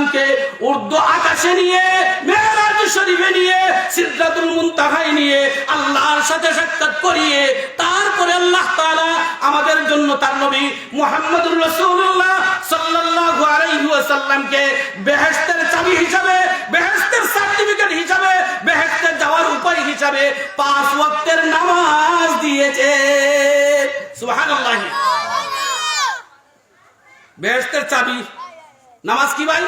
সাল্লামকে উর্দু আকাশে নিয়ে মেহরাজ শরীফে নিয়ে সিদ্ধাতুল মুনতাহায় নিয়ে আল্লাহর সাথে সাক্ষাৎ করিয়ে তারপরে আল্লাহ তাআলা আমাদের জন্য তার নবী মুহাম্মদুর রাসূলুল্লাহ সাল্লাল্লাহু আলাইহি ওয়াসাল্লামকে বেহেশতের চাবি হিসাবে বেহেশতের সার্টিফিকেট হিসাবে বেহেশতে যাওয়ার উপায় হিসাবে পাঁচ ওয়াক্তের নামাজ দিয়েছে। সুবহানাল্লাহ। বেহেশতের চাবি। নামাজ কি ভাই?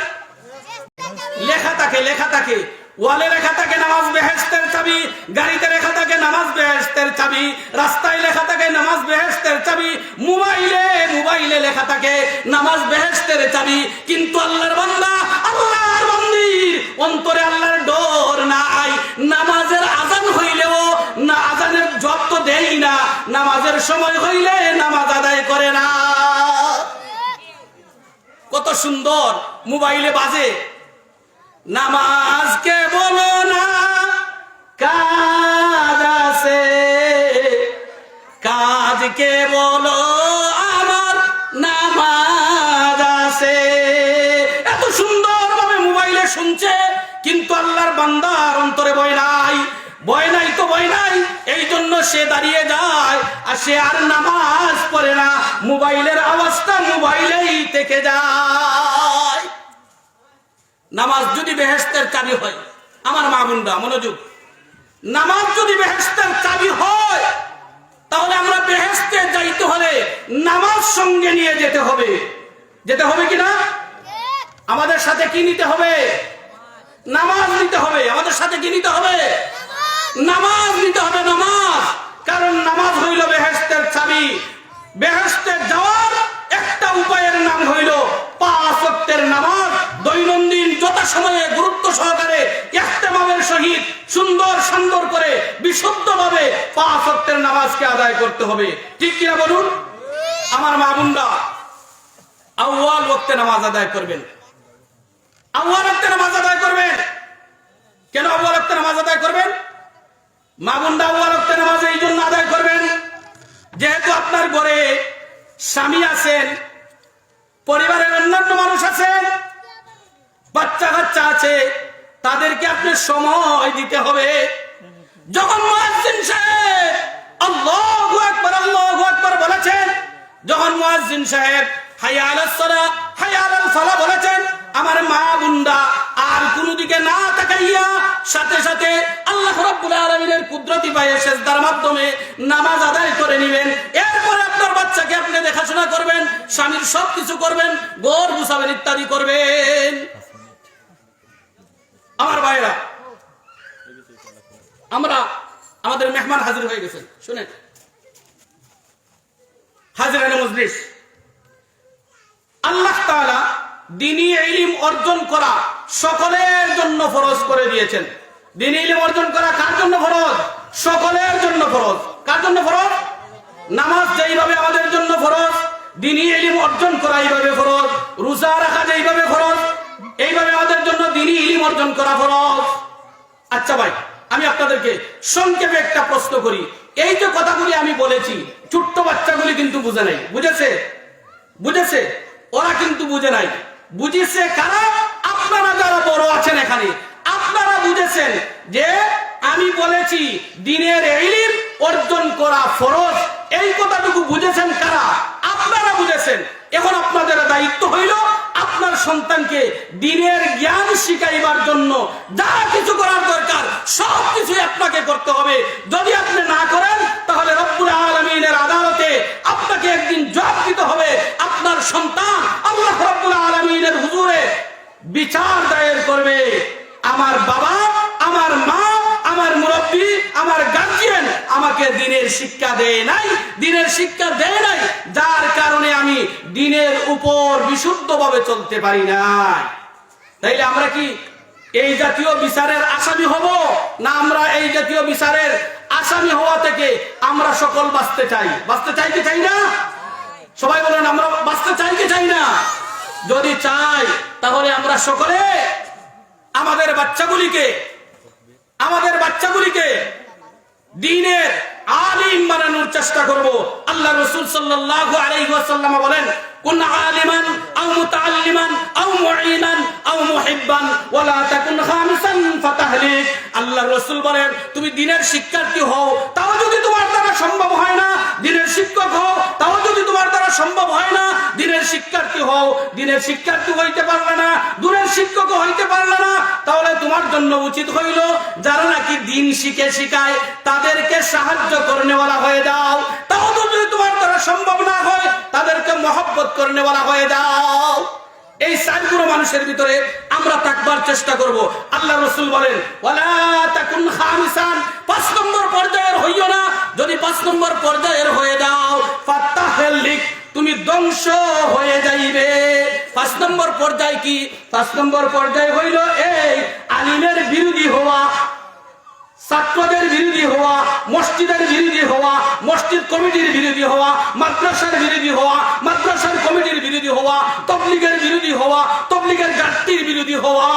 লেখা থাকে লেখা থাকে। ওয়ালে লেখা থাকে, নামাজ বেহেস্তের চাবি। গাড়িতে লেখা থাকে, নামাজ বেহেস্তের চাবি। রাস্তায় লেখা থাকে, নামাজ বেহেস্তের চাবি। মোবাইলে মোবাইলে লেখা থাকে, নামাজ বেহেস্তের চাবি। কিন্তু আল্লাহর বান্দা, আল্লাহর বান্দির অন্তরে আল্লাহর ডর নাই নামাজের আজান হইলেও, না আজানের জব তো দেই না। নামাজের সময় হইলে নামাজ আদায় করে না। কত সুন্দর, মোবাইলে বাজে। নামাজকে বলো না, কাজ আছে। কাজকে বলো, আমার নামাজ আছে। এত সুন্দর ভাবে মোবাইলে শুনছে, কিন্তু আল্লাহর বান্দার অন্তরে বয় নাই। বয় নাই তো বয় নাই, এই জন্য সে দাঁড়িয়ে যায়, আর সে আর নামাজ পড়ে না। মোবাইলের আওয়াজটা মোবাইলেই থেকে যায়। নামাজ যদি বেহেস্তের চাবি হয়, আমার মা বোনরা, মনোযোগ। নামাজ যদি বেহেস্তের চাবি হয়, তাহলে আমরা বেহেস্তে যাইতে হলে নামাজ সঙ্গে নিয়ে যেতে হবে। যেতে হবে কি না? আমাদের সাথে কি নিতে হবে? নামাজ নিতে হবে। আমাদের সাথে কি নিতে হবে? নামাজ নিতে হবে, নামাজ। কারণ নামাজ হইল বেহেস্তের চাবি। বেহেস্তে যাওয়ার একটা উপায়ের নাম দৈনন্দিন যথাসময়ে গুরুত্ব সহকারে ইহতেমামের সহিত সুন্দর সুন্দর করে বিশুদ্ধভাবে পাঁচ ওয়াক্তের নামাজকে আদায় করতে হবে। ঠিক কিনা বলুন? আমার মা বোনরা, আউয়াল ওয়াক্তে নামাজ আদায় করবেন। আউয়াল ওয়াক্তে নামাজ আদায় করবেন। কেন আউয়াল ওয়াক্তে নামাজ আদায় করবেন? মা বোনরা, আউয়াল ওয়াক্তে নামাজ এই জন্য আদায় করবেন। যেহেতু আপনার ঘরে স্বামী আছেন, পরিবারের অন্যান্য মানুষ আছেন বাচ্চা কাচ্চা আছে, তাদেরকে আপনি সময় দিতে হবে। যখন মুয়াজ্জিন সাহেব আল্লাহু আকবার আল্লাহু আকবার বলেছেন, যখন মুয়াজ্জিন সাহেব হাইয়া আলাস সালাহ হাইয়া আলাল বলেছেন, আমার মা বুন্দা আর কোন দিকে না তাকাইয়া সাথে সাথে আল্লাহ রাব্বুল আলামিনের কুদরতি পায়ে সেজদার মাধ্যমে নামাজ আদায় করে নেবেন। এরপরে আপনার বাচ্চাকে আপনি দেখাশোনা করবেন, স্বামীর সব কিছু করবেন গোর গুছাবেন ইত্যাদি করবেন। আমার ভাইরা আমরা আমাদের মেহমান হাজির হয়ে গেছেন শুনেন। হাজিরানে মজলিস। আল্লাহ দিনী ইলম অর্জন করা সকলের জন্য ফরজ করে দিয়েছেন। দিনী ইলম অর্জন করা কার জন্য ফরজ? সকলের জন্য ফরজ। কার জন্য ফরজ? নামাজ যেইভাবে আমাদের জন্য ফরজ, দিনী ইলম অর্জন করা এইভাবে ফরজ, রোজা রাখা যেইভাবে ফরজ এইভাবে আমাদের জন্য দিনী ইলম অর্জন করা ফরজ। আচ্ছা ভাই, আমি আপনাদেরকে সংক্ষেপে একটা প্রশ্ন করি। এই যে কথাগুলি আমি বলেছি, ছোট্ট বাচ্চাগুলি কিন্তু বুঝে নাই। বুঝেছে? বুঝেছে? ওরা কিন্তু বুঝে নাই। বুঝেছে কারা? আপনারা যারা বড় আছেন এখানে, আপনারা বুঝেছেন যে আমি বলেছি দিনের এলিম অর্জন করা ফরজ। এই কথাটুকু বুঝেছেন কারা? আপনারা বুঝেছেন। এখন আপনাদের দায়িত্ব হইল আপনার সন্তানকে দিনের জ্ঞান শিখাইবার জন্য যা কিছু করার দরকার, সব কিছুই আপনাকে করতে হবে। যদি আপনি না করেন, তাহলে রব্বুল আলমিনের আদালতে আপনাকে একদিন জবাব দিতে হবে, আপনার সন্তান আল্লাহ রব্বুল আলমিনের হুজুরে বিচার দায়ের করবে। আমার বাবা দিনের শিক্ষা দেয় নাই, দিনের শিক্ষা দেয় নাই, যার কারণে আমি দিনের উপর বিশুদ্ধভাবে চলতে পারি নাই। তাইলে আমরা কি এই জাতীয় বিচারের আসামি হব, না আমরা এই জাতীয় বিচারের আসামি হওয়া থেকে আমরা সকল বাঁচতে চাই? বাঁচতে চাই কি চাই না? সবাই বলেন, আমরা বাঁচতে চাই কি চাই না? যদি চাই, তাহলে আমরা সকলে আমাদের বাচ্চাগুলিকে আমাদের বাচ্চাগুলিকে দিনের আলিম বানানোর চেষ্টা করব। আল্লাহ রসুল আলাইহি ওয়াসাল্লাম বলেন, কুন আলিমান আও মুতাআল্লিমান আও আও মুহিব্বান, ওয়ালা তাকুন ফাতাহলিক। আল্লাহ বলেন, তুমি দিনের শিক্ষার্থী হও, তাও যদি তোমার দ্বারা সম্ভব হয় না, দিনের শিক্ষক হও, তাও যদি তোমার দ্বারা সম্ভব হয় না শিক্ষার্থী হও, দিনের শিক্ষার্থী হইতে পারলে না, দূরের শিক্ষক হইতে পারলে না, তাহলে তোমার জন্য উচিত হইল, যারা নাকি দিন শিখে শিখায়, তাদেরকে সাহায্য করনেওয়ালা হয়ে যাও। তাও তো যদি তোমার দ্বারা সম্ভব না হয়, তাদেরকে মহব্বত করনেওয়ালা হয়ে যাও। এই চারগুলো মানুষের ভিতরে আমরা থাকবার চেষ্টা করব। আল্লাহ রসুল বলেন পাঁচ নম্বর পর্যায়ের হইও না, যদি পাঁচ নম্বর পর্যায়ের হয়ে যাও ফাত্তাহেল লিখ তুমি ধ্বংস হয়ে যাইবে। পাঁচ নম্বর পর্যায় কি? পাঁচ নম্বর পর্যায় হইল এই আলিমের বিরোধী হওয়া, ছাত্রদের বিরোধী হওয়া, মসজিদের বিরোধী হওয়া, মসজিদ কমিটির বিরোধী হওয়া, মাদ্রাসার বিরোধী হওয়া, মাদ্রাসার কমিটির বিরোধী হওয়া, তবলিগের বিরোধী হওয়া, তবলিগের গাড়ির বিরোধী হওয়া।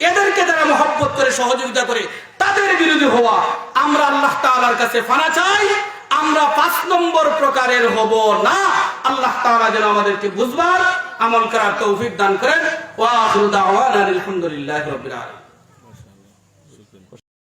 এদেরকে যারা মহব্বত করে, সহযোগিতা করে, তাদের বিরোধী হওয়া। আমরা আল্লাহ তাআলার কাছে ফানা চাই। আমরা পাঁচ নম্বর প্রকারের হব না। আল্লাহ তারা যেন আমাদেরকে বুঝবার, আমল করার তৌফিক দান করেন। ওয়া আলহামদুলিল্লাহ আলামিন।